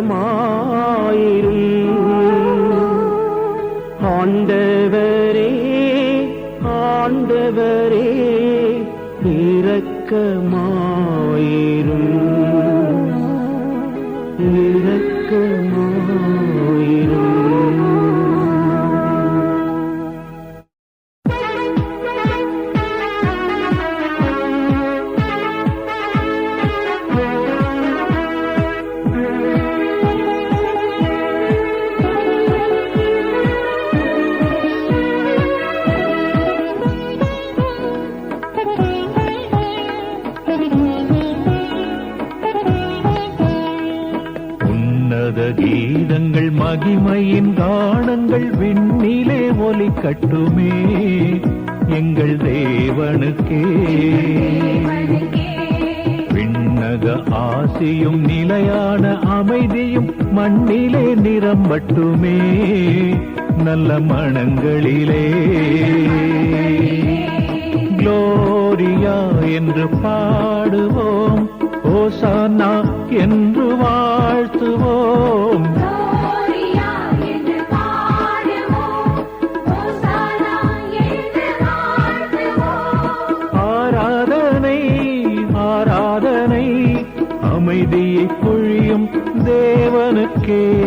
மாயிரும். ஆண்டவரே ஆண்டவரே இரக்கமாயிரும். இரக்கமாயிரும் உன்னத கீதங்கள் மகிமையின் கானங்கள் விண்ணிலே ஒலி கட்டுமே. எங்கள் தேவனுக்கே. விண்ணக ஆசியும் நிலையான அமைதியும் மண்ணிலே நிரம்பட்டுமே நல்ல மனங்களிலே. குளோரியா என்று பாடுவோம். ஓசானா என்று வாழ்த்துவோம். ஆராதனை ஆராதனை. அமைதியை பொழியும் தேவனுக்கே.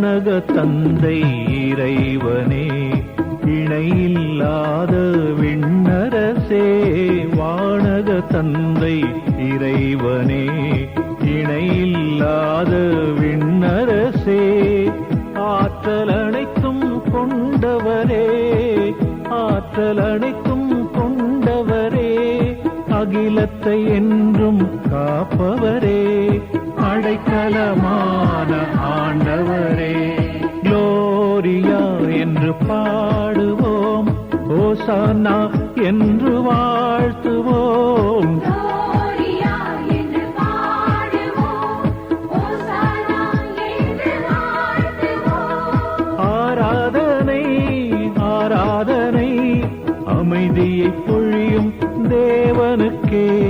வானக தந்தை இறைவனே. இணையில்லாத விண்ணரசே வானக தந்தை இறைவனே. இணையில்லாத விண்ணரசே ஆற்றல் அனைத்தும் கொண்டவரே. ஆற்றல் அனைத்தும் கொண்டவரே அகிலத்தை என்றும் காப்பவரே. அடைக்கலமா என்று பாடுவோம். ஓசானா என்று வாழ்த்துவோம். ஆராதனை ஆராதனை. அமைதியை பொழியும் தேவனுக்கே.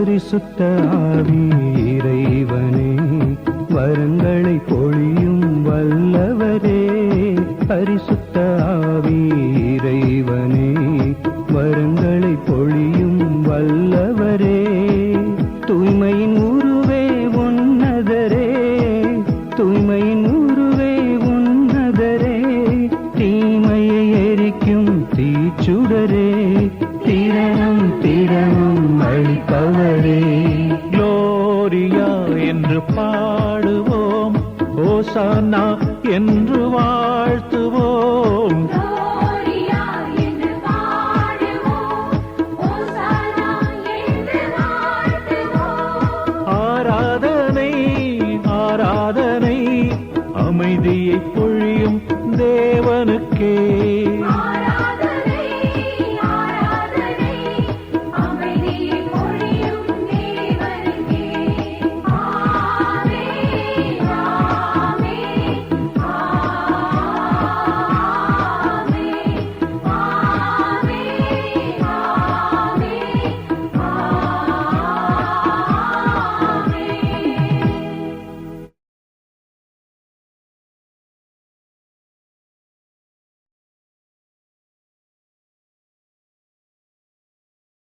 பரிசுத்த ஆவி இறைவனே வரங்களை பொழியும் வல்லவரே. பரிசுத்த ஆவி கனா என்று வாழ்த்துவோம். ஆராதனை ஆராதனை அமைதியை பொழியும் தேவனுக்கே.